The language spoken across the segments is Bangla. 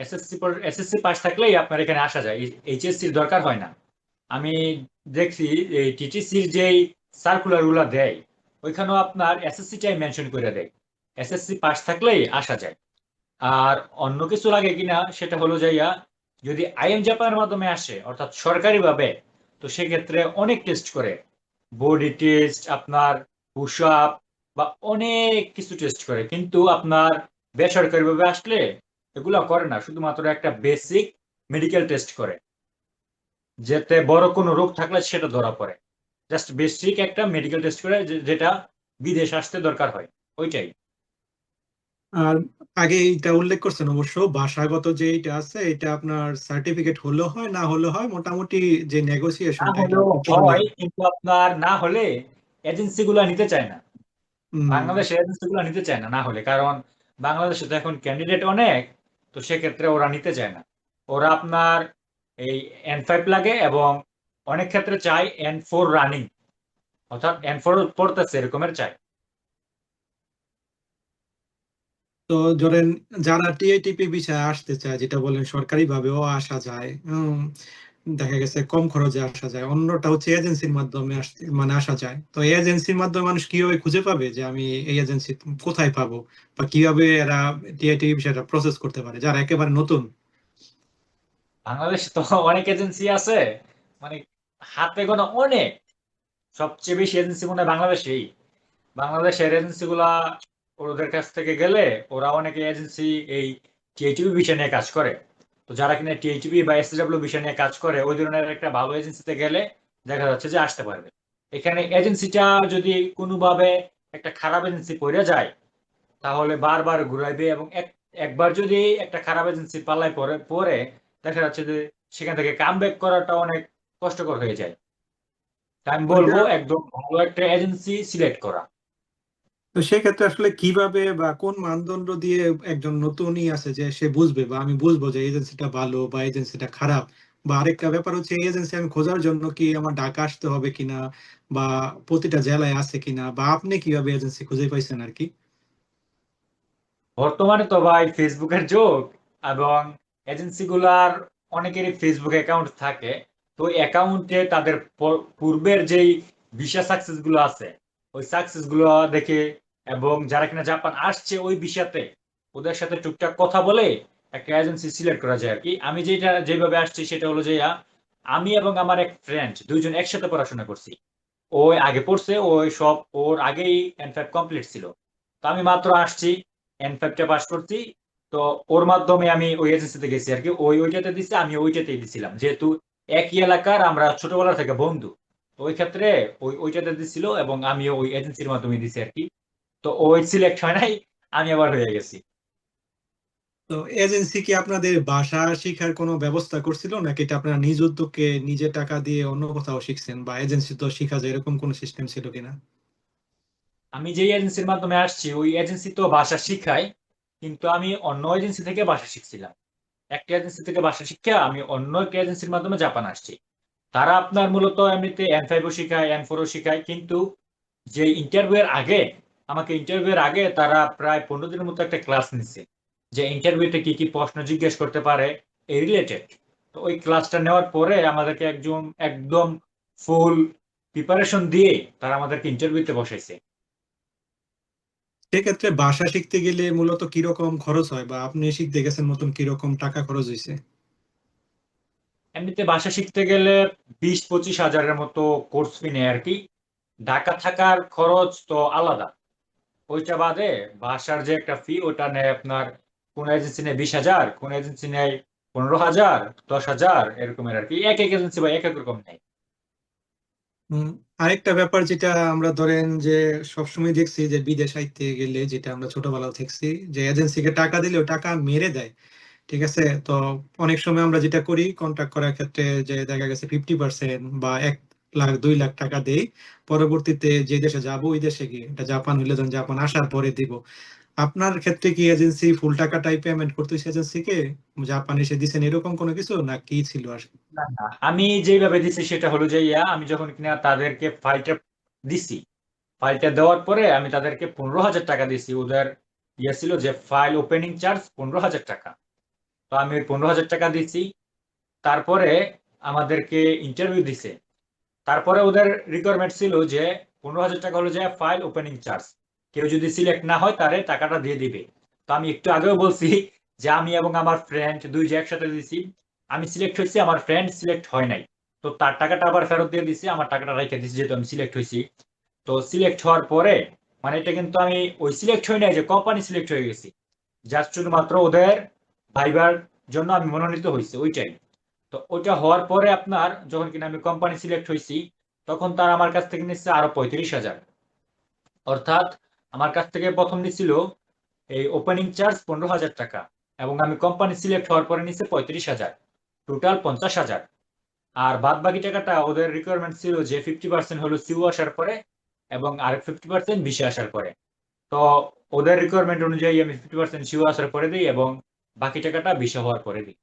এসএসসি এসএসসি পাস থাকলেই আপনার এখানে আসা যায়। এইচএসসির দরকার হয় না। আমি দেখছি এই টিটিসির যেই সার্কুলারগুলা দেয়, ওইখানেও আপনার এসএসসিটাই মেনশন করে দেয়। এসএসসি পাস থাকলেই আসা যায়। আর অন্য কিছু লাগে কিনা সেটা হলো যাইয়া যদি আইএম জাপানের মাধ্যমে আসে, অর্থাৎ সরকারিভাবে, তো সেক্ষেত্রে অনেক টেস্ট করে। বডি টেস্ট আপনার পুশ আপ বা অনেক কিছু টেস্ট করে। কিন্তু আপনার বেসরকারিভাবে আসলে এগুলো করে না শুধুমাত্র একটা বেসিক মেডিকেল টেস্ট করে যেতে বড় কোনো রোগ থাকলে সেটা ধরা পড়ে। জাস্ট বেসিক একটা মেডিকেল টেস্ট করে যেটা বিদেশ আসতে দরকার হয় ওইটাই। আর আগে এটা উল্লেখ করছেন অবশ্য ভাষাগত যে এটা আছে এটা আপনার সার্টিফিকেট হলেও হয় না হলেও হয় মোটামুটি যে না নেগোসিয়েশনটা হলেও হয়। কিন্তু আপনার না হলে এজেন্সি গুলা নিতে চায় না। বাংলাদেশের এজেন্সি গুলা নিতে চায় না না হলে। কারণ বাংলাদেশে তো এখন ক্যান্ডিডেট অনেক তো সেক্ষেত্রে ওরা নিতে চায় না। ওরা আপনার এই এন লাগে এবং অনেক ক্ষেত্রে চাই এন ফোর রানিং অর্থাৎ এন ফোর পড়তেছে, এরকমের চাই তো ধরেন যারা টিআইটিপি বিষয়ে আসতে চায়, যেটা বলেন সরকারি ভাবেও আসা যায় দেখা গেছে কম খরচে আসা যায়, অন্যটা হচ্ছে এজেন্সির মাধ্যমে মানে আসা যায়। তো এজেন্সির মাধ্যমে মানুষ কীভাবে খুঁজে পাবে যে আমি এই এজেন্সি কোথায় পাবো? বা কীভাবে এরা টিআইটিপি বিষয়টা প্রসেস করতে পারে, যারা একেবারে নতুন? বাংলাদেশে তো অনেক এজেন্সি আছে মানে হাতে গোনা অনেক। সবচেয়ে বেশি এজেন্সি মনে বাংলাদেশেই। বাংলাদেশের এজেন্সি গুলা ওদের কাছ থেকে গেলে ওরা অনেকে এজেন্সি এই টিএইচবি বিষয় নিয়ে কাজ করে। তো যারা কিনা টিএইচবি বা এসডব্লিউ বিষয় নিয়ে কাজ করে ওই ধরনের একটা ভালো এজেন্সিতে গেলে দেখা যাচ্ছে যে আসতে পারবে। এখানে এজেন্সিটা যদি কোনোভাবে একটা খারাপ এজেন্সি পড়ে যায় তাহলে বারবার ঘুরাইবে এবং একবার যদি একটা খারাপ এজেন্সি পাল্লায় পরে পরে দেখা যাচ্ছে যে সেখান থেকে কাম ব্যাক করাটা অনেক কষ্টকর হয়ে যায়। তাই আমি বলব একদম ভালো একটা এজেন্সি সিলেক্ট করা। তো সেক্ষেত্রে আসলে কীভাবে বা কোন মানদণ্ড দিয়ে একজন নতুনই আছে যে সে বুঝবে বা আমি বুঝব যে এজেন্সিটা ভালো বা এজেন্সিটা খারাপ? বা আরেকটা ব্যাপার হচ্ছে এজেন্সি আমি খোঁজার জন্য কি আমার ঢাকা আসতে হবে কিনা বা প্রতিটা জেলায় আছে কিনা? বা আপনি কীভাবে এজেন্সি খুঁজে পাইছেন আর কি? বর্তমানে তো ভাই ফেসবুকের যুগ এবং এজেন্সি গুলার অনেকেরই ফেসবুক অ্যাকাউন্ট থাকে। তো অ্যাকাউন্টে তাদের পূর্বের যেই ভিসা সাকসেসগুলো আছে, ওই সাকসেসগুলো দেখে এবং যারা কিনা জাপান আসছে ওই ভিসাতে ওদের সাথে টুকটাক কথা বলে একটা এজেন্সি সিলেক্ট করা যায় আর কি। আমি যেটা যেভাবে আসছি সেটা হলো যে, আমি এবং আমার এক ফ্রেন্ড দুইজন একসাথে পড়াশোনা করছি। ওই আগে পড়ছে ওই সব ওর আগেই এন ফাইভ কমপ্লিট ছিল। তো আমি মাত্র আসছি এন ফাইভটা পাস করছি। তো ওর মাধ্যমে আমি ওই এজেন্সিতে গেছি আর কি। ওই ওইটাতে দিছি, আমি ওইটাতেই দিছিলাম। যেহেতু একই এলাকার, আমরা ছোটবেলা থেকে বন্ধু। তো ওই ক্ষেত্রে ওই ওইটাতে দিছিল এবং আমি ওই এজেন্সির মাধ্যমে দিছি আর কি। তো ওই সিলেক্ট হয় নাই আমি আবার হয়ে গেছি। তো এজেন্সি কি আপনাদের ভাষা শিখার কোনো ব্যবস্থা করছিল? নাকি এটা আপনারা নিজ উদ্যোগে নিজে টাকা দিয়ে অন্য কোথাও শিখছেন? বা এজেন্সি তো শেখা যায় এরকম কোনো সিস্টেম ছিল কিনা? আমি যে এজেন্সির মাধ্যমে আসছি ওই এজেন্সি তো ভাষা শিখায় কিন্তু আমি অন্য এজেন্সি থেকে ভাষা শিখছিলাম। একটা এজেন্সি থেকে ভাষা শিক্ষা আমি অন্য একটা এজেন্সির মাধ্যমে জাপান আসছি। তারা আপনার মূলত এমনিতে এন ফাইভও শিখায় এন ফোরও শিখায় কিন্তু যে ইন্টারভিউ এর আগে আমাকে ইন্টারভিউ এর আগে তারা প্রায় পনেরো দিনের মতো একটা ক্লাস নিচ্ছে যে ইন্টারভিউতে কি কি প্রশ্ন জিজ্ঞেস করতে পারে এই রিলেটেড তো ওই ক্লাসটা নেওয়ার পরে আমাদেরকে একজন একদম ফুল প্রিপারেশন দিয়ে তারা আমাদেরকে ইন্টারভিউতে বসাইছে। সেক্ষেত্রে ভাষা শিখতে গেলে মূলত কীরকম খরচ হয় বা আপনি শিখতে গেছেন মতন কীরকম টাকা খরচ হয়েছে এমনিতে ভাষা শিখতে গেলে বিশ পঁচিশ হাজারের মতো কোর্স ফি নেয় আর কি। ঢাকা থাকার খরচ তো আলাদা। ওইটা বাদে ভাষার যে একটা ফি ওটা নেয় আপনার কোন এজেন্সি নেয় বিশ হাজার, কোন এজেন্সি নেয় পনেরো হাজার, দশ হাজার, এরকমের আর কি। এক এক এজেন্সি বা এক এক রকম নেয়। আরেকটা ব্যাপার যেটা আমরা ধরেন যে সবসময় দেখছি যে বিদেশ আইতে গেলে যেটা আমরা ছোটবেলাও দেখছি যে এজেন্সিকে টাকা দিলেও টাকা মেরে দেয়, ঠিক আছে? তো অনেক সময় আমরা যেটা করি কন্ট্যাক্ট করার ক্ষেত্রে যে দেখা গেছে ফিফটি পার্সেন্ট বা এক লাখ, দুই লাখ টাকা দেই। পরবর্তীতে যে দেশে যাব, ওই দেশে গিয়ে এটা জাপান হইলে ধরুন জাপান আসার পরে দিব। আপনার ক্ষেত্রে কি এজেন্সি ফুল টাকাটাই পেমেন্ট করতেছে এজেন্সিকে জাপান এসে দিছেন এরকম কোনো কিছু, না কি ছিল আসলে? আমি যেভাবে দিছি সেটা হলো যে, ইয়া, আমি যখন কিনা তাদেরকে ফাইলটা দিছি ফাইলটা দেওয়ার পরে আমি তাদেরকে পনেরো হাজার টাকা দিছি। ওদের ইয়ে ছিল যে ফাইল ওপেনিং চার্জ পনেরো হাজার টাকা। তো আমি পনেরো হাজার টাকা দিছি। তারপরে আমাদেরকে ইন্টারভিউ দিছে। তারপরে ওদের রিকোয়ারমেন্ট ছিল যে পনেরো হাজার টাকা হলো যে ফাইল ওপেনিং চার্জ কেউ যদি সিলেক্ট না হয় তারে টাকাটা দিয়ে দিবে। তো আমি একটু আগেও বলছি যে আমি এবং আমার ফ্রেন্ড দুই যে একসাথে দিছি, আমি সিলেক্ট হয়েছি, আমার ফ্রেন্ড সিলেক্ট হয় নাই। তো তার টাকাটা আবার ফেরত দিয়ে দিছি, আমার টাকাটা রেখে দিছি যেহেতু আমি সিলেক্ট হয়েছি। তো সিলেক্ট হওয়ার পরে মানে এটা কিন্তু আমি ওই সিলেক্ট হই নাই যে কোম্পানি সিলেক্ট হয়ে গেছি। জাস্ট শুধুমাত্র ওদের ভাইবার জন্য আমি মনোনীত হয়েছি, ওইটাই। তো ওইটা হওয়ার পরে আপনার যখন কিনা আমি কোম্পানি সিলেক্ট হয়েছি তখন তার আমার কাছ থেকে নিচ্ছে আরও পঁয়ত্রিশ হাজার। অর্থাৎ আমার কাছ থেকে প্রথম নিছিল এই ওপেনিং চার্জ পনেরো হাজার টাকা এবং আমি কোম্পানি সিলেক্ট হওয়ার পরে নিচ্ছে পঁয়ত্রিশ হাজার টোটাল পঞ্চাশ হাজার। আর বাদ বাকি টাকাটা ওদের রিকোয়ারমেন্ট ছিল যে ফিফটি পার্সেন্ট হলো সিউ আসার পরে এবং আর ফিফটি পার্সেন্ট বিশে আসার পরে। তো ওদের রিকোয়ারমেন্ট অনুযায়ী আমি ফিফটি পার্সেন্ট সিউ আসার পরে দিই এবং বাকি টাকাটা বিশে হওয়ার পরে দিই।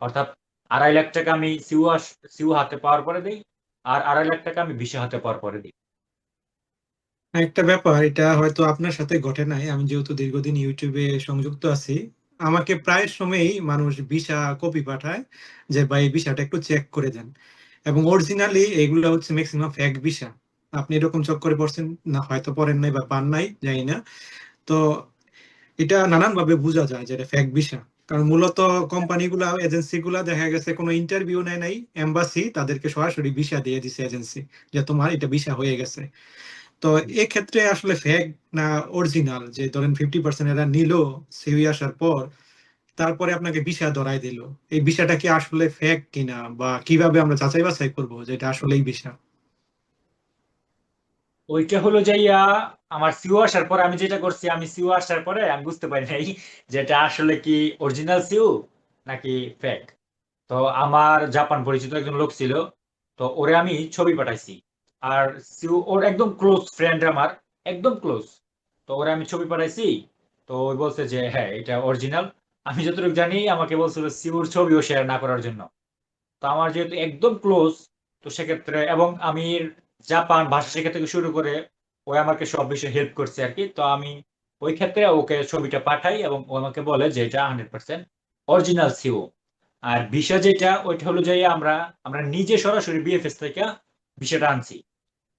অর্থাৎ আড়াই লাখ টাকা আমি সিউ সিউ হাতে পাওয়ার পরে দিই, আর আড়াই লাখ টাকা আমি বিশে হাতে পাওয়ার পরে দিই। একটা ব্যাপার, এটা হয়তো আপনার সাথে ঘটে নাই, আমি যেহেতু দীর্ঘদিন ইউটিউবে সংযুক্ত আছি, আমাকে প্রায় সময়ই মানুষ ভিসা কপি পাঠায়, যে ভাই ভিসাটা একটু চেক করে দেন। এবং অরিজিনালি এগুলো হচ্ছে ম্যাক্সিমাম ফেক ভিসা। আপনি এরকম চক করে পড়ছেন, না হয়তো পড়েন নাই বা পান নাই, জানি না। তো এটা নানানভাবে বোঝা যায় যে এটা ফেক ভিসা। কারণ মূলত কোম্পানিগুলা, এজেন্সিগুলা দেখা গেছে কোনো ইন্টারভিউ নেয় নাই এম্বাসি তাদেরকে সরাসরি ভিসা দিয়ে দিছে এজেন্সি যে তোমার এটা ভিসা হয়ে গেছে। তো এক্ষেত্রে আসলে ফেক না অরিজিনাল যে ধরেন ফিফটি পার্সেন্ট এরা নিল সিউই আসার পর, তারপরে আপনাকে ভিসা ধরাই দিল। এই ভিসাটা কি আসলে ফেক কিনা বা কীভাবে আমরা যাচাই বাছাই করব যে এটা আসলেই ভিসা ওইটা হলো যাইয়া আমার সিও আসার পরে আমি যেটা করছি, আমি সিও আসার পরে আমি বুঝতে পারি নাই যে এটা আসলে কি অরিজিনাল সিও নাকি ফেক তো আমার জাপান পরিচিত একজন লোক ছিল, তো ওরে আমি ছবি পাঠাইছি। আর সিও, ওর একদম ক্লোজ ফ্রেন্ড আমার, একদম ক্লোজ তো ওরে আমি ছবি পাঠাইছি, তো ওই বলছে যে হ্যাঁ এটা অরিজিনাল আমি যতটুকু জানি, আমাকে বলছিল সিওর ছবিও শেয়ার না করার জন্য। তো আমার যেহেতু একদম ক্লোজ তো সেক্ষেত্রে, এবং আমি জাপান ভাষা শেখা থেকে শুরু করে ও আমাকে সব বিষয়ে হেল্প করছে আর কি। তো আমি ওই ক্ষেত্রে ওকে ছবিটা পাঠাই এবং ও আমাকে বলে যে এটা হান্ড্রেড পার্সেন্ট অরিজিনাল সিও আর ভিসা যেটা, ওইটা হলো যে আমরা আমরা নিজে সরাসরি বিএফএস থেকে ভিসাটা আনছি।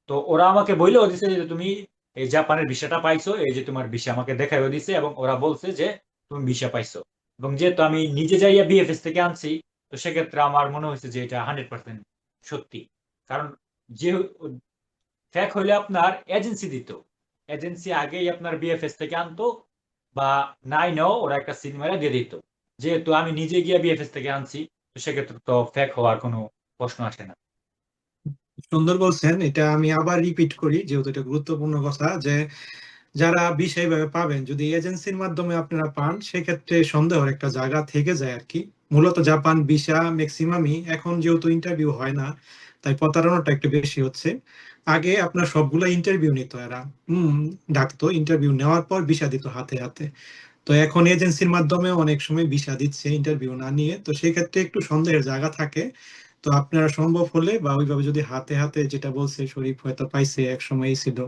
তো ওরা আমাকে বইলেও দিছে যে তুমি এই জাপানের ভিসাটা পাইছো, এই যে তোমার ভিসা আমাকে দেখাইও দিছে এবং ওরা বলছে যে তুমি ভিসা পাইছো। এবং যেহেতু আমি নিজে যাইয়া বিএফএস থেকে আনছি, তো সেক্ষেত্রে আমার মনে হয়েছে যে এটা হান্ড্রেড পার্সেন্ট সত্যি। কারণ যে ফ্যাক হইলে আপনার এজেন্সি দিত। এজেন্সি আগেই আপনার বিএফএস থেকে আনতো বা নাই নাও ওরা একটা সিনেমারে দিয়ে দিত। যেহেতু আমি নিজে গিয়ে বিএফএস থেকে আনছি, তো সেক্ষেত্রে তো ফ্যাক হওয়ার কোনো প্রশ্ন আসে না। সুন্দর বলছেন, এটা আমি আবার রিপিট করি, যেহেতু এটা গুরুত্বপূর্ণ কথা, যে যারা এইভাবে পাবেন, যদি এজেন্সির মাধ্যমে আপনারা পান, সেক্ষেত্রে সন্দেহের একটা জায়গা থেকে যায় আর কি। মূলত জাপান ভিসা ম্যাক্সিমামই এখন যেহেতু ইন্টারভিউ হয় না তাই প্রতারণাটা একটু বেশি হচ্ছে। আগে আপনার সবগুলো ইন্টারভিউ নিত এরা। হম, ডাকতো ইন্টারভিউ নেওয়ার পর ভিসা দিত হাতে হাতে। তো এখন এজেন্সির মাধ্যমে অনেক সময় ভিসা দিচ্ছে ইন্টারভিউ না নিয়ে। তো সেক্ষেত্রে একটু সন্দেহের জায়গা থাকে। তো আপনারা সম্ভব হলে বা ওইভাবে যদি হাতে হাতে যেটা বলছে শরীফ হয়তো পাইছে এক সময় ছিল।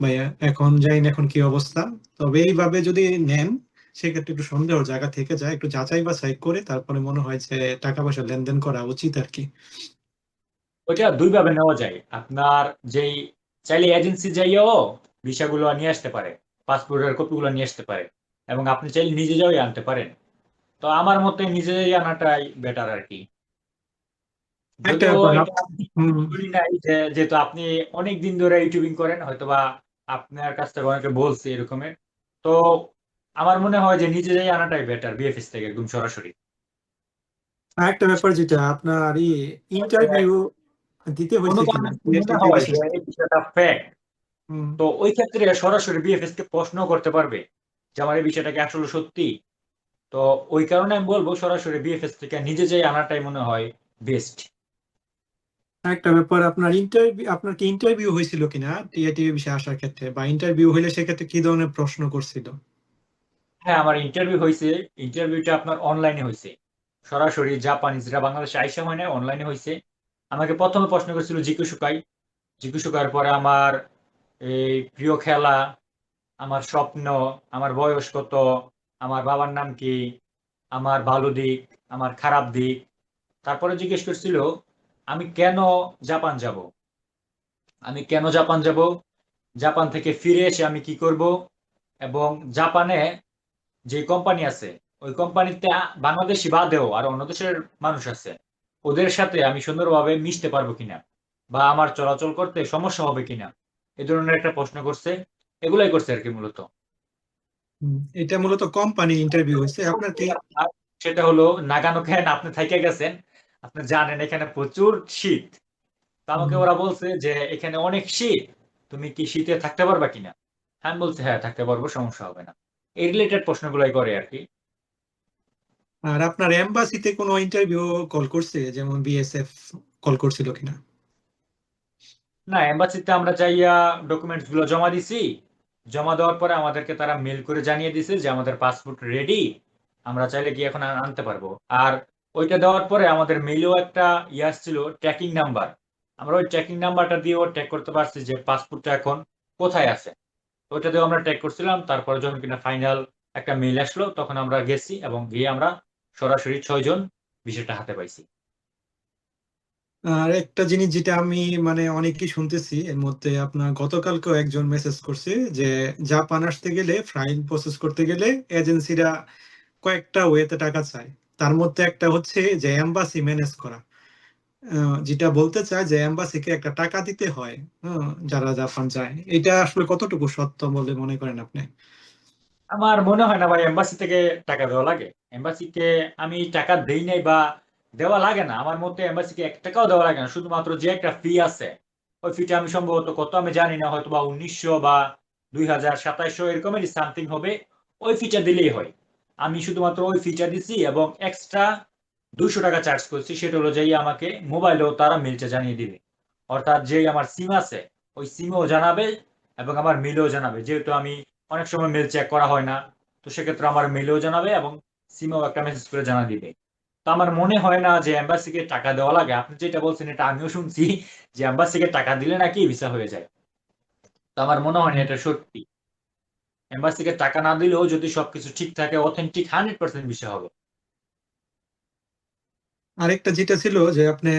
বা এখন না এখন কি অবস্থা। তবে এইভাবে যদি নেন, সেক্ষেত্রে একটু সন্দেহ জায়গা থেকে যায়। একটু যাচাই বাছাই করে তারপরে মনে হয় যে টাকা পয়সা লেনদেন করা উচিত আর কি। ওইটা দুইভাবে নেওয়া যায়। আপনার যেই চাইলে এজেন্সি যাইও ভিসাগুলো নিয়ে আসতে পারে পাসপোর্টের কপিগুলো নিয়ে আসতে পারে এবং আপনি চাইলে নিজে যাই আনতে পারেন। তো আমার মতে নিজে যাই আনাটাই বেটার আর কি একটা যেহেতু আপনি অনেক দিন ধরে ইউটিউবিং করেন হয়তোবা আপনার কাছ থেকে অনেকে বলছে এরকমের তো আমার মনে হয় যে নিজে যাই আনাটাই বেটার বিএফএস থেকে একদম সরাসরি। আরেকটা ব্যাপার যেটা আপনার ইন্টারভিউ দিতে হয়েছে তো ওই ক্ষেত্রে সরাসরি বিএফএস কে প্রশ্ন করতে পারবে যে আমার এই বিষয়টা কি আসলে সত্যি তো ওই কারণে আমি বলব সরাসরি বিএফএস থেকে নিজে যাই আনাটাই মনে হয় বেস্ট একটা ব্যাপার আপনার ইন্টারভিউ আপনার কি ইন্টারভিউ হয়েছিল কিনা টিএটিভি বিষয়ে আসার ক্ষেত্রে বা ইন্টারভিউ হইলে সেক্ষেত্রে কি ধরনের প্রশ্ন করছিল হ্যাঁ আমার ইন্টারভিউ হয়েছে ইন্টারভিউটা আপনার অনলাইনে হয়েছে সরাসরি জাপানিজরা বাংলাদেশে আইসা হয় না অনলাইনে হয়েছে আমাকে প্রথমে প্রশ্ন করেছিল, জিকু শুকাই? জিকু সুকার পরে আমার এই প্রিয় খেলা, আমার স্বপ্ন, আমার বয়স কত, আমার বাবার নাম কি, আমার ভালো দিক, আমার খারাপ দিক। তারপরে জিজ্ঞেস করছিল, আমি কেন জাপান যাব? আমি কেন জাপান যাব? জাপান থেকে ফিরে এসে আমি কি করব? এবং জাপানে যে কোম্পানি আছে, ওই কোম্পানিতে বাংলাদেশি বাদেও আর অন্য দেশের মানুষ আছে ওদের সাথে আমি সুন্দরভাবে মিশতে পারব কিনা? বা আমার চলাচল করতে সমস্যা হবে কিনা? এ ধরনের একটা প্রশ্ন করছে। এগুলাই করছে আর কি মূলত। এটা মূলত কোম্পানি ইন্টারভিউ হয়েছে। আপনার কি সেটা হলো নাগানো কেন আপনি থেকে গেছেন। আপনি জানেন এখানে প্রচুর শীত। তো আমাকে ওরা বলছে যে এখানে অনেক শীত। তুমি কি শীতে থাকতে পারবা কিনা? আমি বলছি হ্যাঁ থাকতে পারব সমস্যা হবে না। এই রিলেটেড প্রশ্নগুলাই করে আর কি। আর আপনার এম্বাসিতে কোনো ইন্টারভিউ কল করছে? যেমন বিএসএফ কল করছিল কিনা? না এম্বাসিতে আমরা যাইয়া ডকুমেন্টসগুলো জমা দিছি। জমা দেওয়ার পরে আমাদেরকে তারা মেল করে জানিয়ে দিছে যে আমাদের পাসপোর্ট রেডি আমরা চাইলে কি এখন আনতে পারব। আর ওইটা দেওয়ার পরে আমাদের মেলেও একটা ইয়ে আসছিল ট্র্যাকিং নাম্বার আমরা ওই ট্র্যাকিং নাম্বারটা দিয়েও ট্র্যাক করতে পারছি যে পাসপোর্টটা এখন কোথায় আছে। ওইটা দিয়েও আমরা ট্র্যাক করছিলাম, তারপরে যখন কিনা ফাইনাল একটা মেল আসলো, তখন আমরা গেছি এবং গিয়ে আমরা সরাসরি ছয়জন বিষয়টা হাতে পাইছি। আর একটা জিনিস যেটা আমি মানে অনেকই শুনতেছি এর মধ্যে আপনার গতকালকেও একজন মেসেজ করছে যে জাপান আসতে গেলে ফাইল প্রসেস করতে গেলে এজেন্সিরা কয়েকটা ওয়েতে টাকা চায়। তার মধ্যে একটা হচ্ছে যে এম্বাসি ম্যানেজ করা। যেটা বলতে চায় যে এম্বাসিকে একটা টাকা দিতে হয় হ্যাঁ, যারা জাপান যায়। এটা আসলে কতটুকু সত্য বলে মনে করেন আপনি? আমার মনে হয় না ভাই এম্বাসি থেকে টাকা দেওয়া লাগে। এম্বাসিকে আমি টাকা দেই নাই বা দেওয়া লাগে না। আমার মতে এম্বাসিকে এক টাকাও দেওয়া লাগে না। শুধুমাত্র যে একটা ফি আছে, ওই ফিটা আমি সম্ভবত কত আমি জানি না, হয়তো বা উনিশশো বা দুই হাজার সাতাইশশো এরকমেরই সামথিং হবে। ওই ফিটা দিলেই হয়। আমি শুধুমাত্র ওই ফিটা দিছি এবং এক্সট্রা দুইশো টাকা চার্জ করছি। সেটা যেই আমাকে মোবাইলেও তারা মিলটা জানিয়ে দিবে। অর্থাৎ যেই আমার সিম আছে, ওই সিমেও জানাবে এবং আমার মিলও জানাবে। যেহেতু আমি অনেক সময় মেল চেক করা হয় না। তো সেক্ষেত্রে আমার মেলেও জানাবে এবং সিমেও একটা মেসেজ করে জানা দিবে। তো আমার মনে হয় না যে এম্বাসিকে টাকা দেওয়া লাগে। আপনি যেটা বলছেন এটা আমিও শুনছি যে এম্বাসিকে টাকা দিলে নাকি ভিসা হয়ে যায়। তো আমার মনে হয় না এটা সত্যি। এম্বাসিকে টাকা না দিলেও যদি সবকিছু ঠিক থাকে অথেন্টিক হান্ড্রেড পার্সেন্ট ভিসা হবে। আরেকটা যেটা ছিল যে আপনি